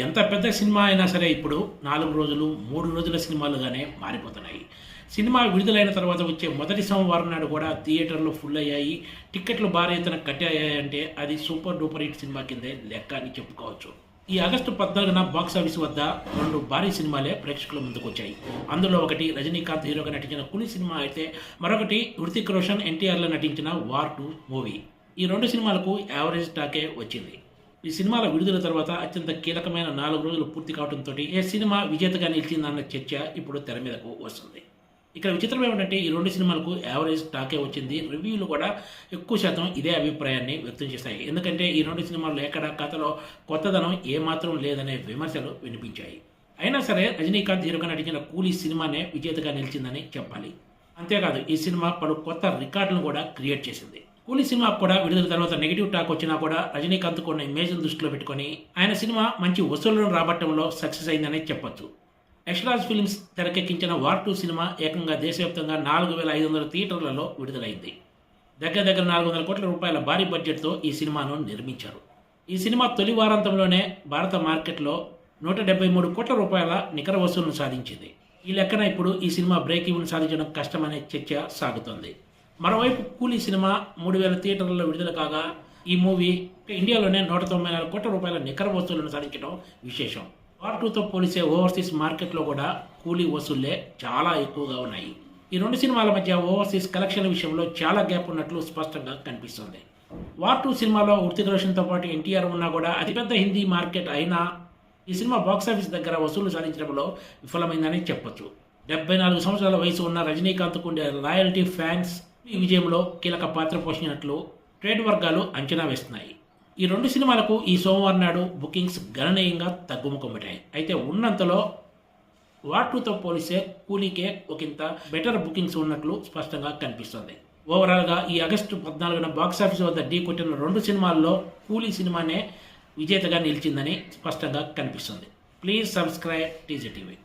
ఎంత పెద్ద సినిమా అయినా సరే ఇప్పుడు నాలుగు రోజులు మూడు రోజుల సినిమాలుగానే మారిపోతున్నాయి. సినిమా విడుదలైన తర్వాత వచ్చే మొదటి సోమవారం నాడు కూడా థియేటర్లు ఫుల్ అయ్యాయి. టిక్కెట్లు భారీ ఎత్తున కట్టాయంటే అది సూపర్ డూపర్ హిట్ సినిమా కిందే లెక్క అని చెప్పుకోవచ్చు. ఈ ఆగస్టు పద్నాలుగున బాక్స్ ఆఫీస్ వద్ద రెండు భారీ సినిమాలే ప్రేక్షకుల ముందుకు వచ్చాయి. అందులో ఒకటి రజనీకాంత్ హీరోగా నటించిన కులి సినిమా అయితే మరొకటి హృతిక్ రోషన్ ఎన్టీఆర్లో నటించిన వార్ టూ మూవీ. ఈ రెండు సినిమాలకు యావరేజ్ టాకే వచ్చింది. ఈ సినిమాల విడుదల తర్వాత అత్యంత కీలకమైన నాలుగు రోజులు పూర్తి కావడంతో ఏ సినిమా విజేతగా నిలిచిందన్న చర్చ ఇప్పుడు తెర మీదకు వస్తుంది. ఇక్కడ విచిత్రం ఏమిటంటే ఈ రెండు సినిమాలకు యావరేజ్ టాకే వచ్చింది. రివ్యూలు కూడా ఎక్కువ శాతం ఇదే అభిప్రాయాన్ని వ్యక్తం చేశాయి. ఎందుకంటే ఈ రెండు సినిమాలు ఎక్కడ కథలో కొత్తదనం ఏమాత్రం లేదనే విమర్శలు వినిపించాయి. అయినా సరే రజనీకాంత్ హీరోగా నటించిన కూలీ సినిమానే విజేతగా నిలిచిందని చెప్పాలి. అంతేకాదు ఈ సినిమా పలు కొత్త రికార్డులను కూడా క్రియేట్ చేసింది. కూలీ సినిమా కూడా విడుదల తర్వాత నెగిటివ్ టాక్ వచ్చినా కూడా రజనీకాంత్ కొన్న ఇమేజ్ను దృష్టిలో పెట్టుకొని ఆయన సినిమా మంచి వసూళ్ళను రాబట్టడంలో సక్సెస్ అయిందనే చెప్పొచ్చు. యశ్రాజ్ ఫిల్మ్స్ తెరకెక్కించిన వార్ టూ సినిమా ఏకంగా దేశవ్యాప్తంగా నాలుగు వేల ఐదు వందల థియేటర్లలో విడుదలైంది. దగ్గర దగ్గర నాలుగు వందల కోట్ల రూపాయల భారీ బడ్జెట్తో ఈ సినిమాను నిర్మించారు. ఈ సినిమా తొలి వారాంతంలోనే భారత మార్కెట్లో నూట డెబ్బై మూడు కోట్ల రూపాయల నికర వసూలను సాధించింది. ఈ లెక్కన ఇప్పుడు ఈ సినిమా బ్రేక్ ఈవెన్ సాధించడం కష్టమనే చర్చ సాగుతోంది. మరోవైపు కూలీ సినిమా మూడు వేల థియేటర్లలో విడుదల కాగా ఈ మూవీ ఇండియాలోనే నూట తొంభై నాలుగు కోట్ల రూపాయల నికర వసూళ్ళను సాధించడం విశేషం. వార్ టూతో పోలిసే ఓవర్సీస్ మార్కెట్లో కూడా కూలీ వసూళ్ళే చాలా ఎక్కువగా ఉన్నాయి. ఈ రెండు సినిమాల మధ్య ఓవర్సీస్ కలెక్షన్ల విషయంలో చాలా గ్యాప్ ఉన్నట్లు స్పష్టంగా కనిపిస్తుంది. వార్ టూ సినిమాలో ఉర్తిక్ రోషన్తో పాటు ఎన్టీఆర్ ఉన్నా కూడా అతిపెద్ద హిందీ మార్కెట్ అయినా ఈ సినిమా బాక్సాఫీస్ దగ్గర వసూలు సాధించడంలో విఫలమైందని చెప్పొచ్చు. డెబ్బై నాలుగు సంవత్సరాల వయసు ఉన్న రజనీకాంత్ ఉండే లాయల్టీ ఫ్యాన్స్ ఈ విజయంలో కీలక పాత్ర పోషించినట్లు ట్రేడ్ వర్గాలు అంచనా వేస్తున్నాయి. ఈ రెండు సినిమాలకు ఈ సోమవారం నాడు బుకింగ్స్ గణనీయంగా తగ్గుముఖమిటాయి అయితే ఉన్నంతలో వార్ పోలిస్తే కూలీకే ఒకంత బెటర్ బుకింగ్స్ ఉన్నట్లు స్పష్టంగా కనిపిస్తుంది. ఓవరాల్గా ఈ ఆగస్టు పద్నాలుగున బాక్సాఫీస్ వద్ద ఢీ కొట్టిన రెండు సినిమాల్లో కూలీ సినిమానే విజేతగా నిలిచిందని స్పష్టంగా కనిపిస్తుంది. Please subscribe TG TV.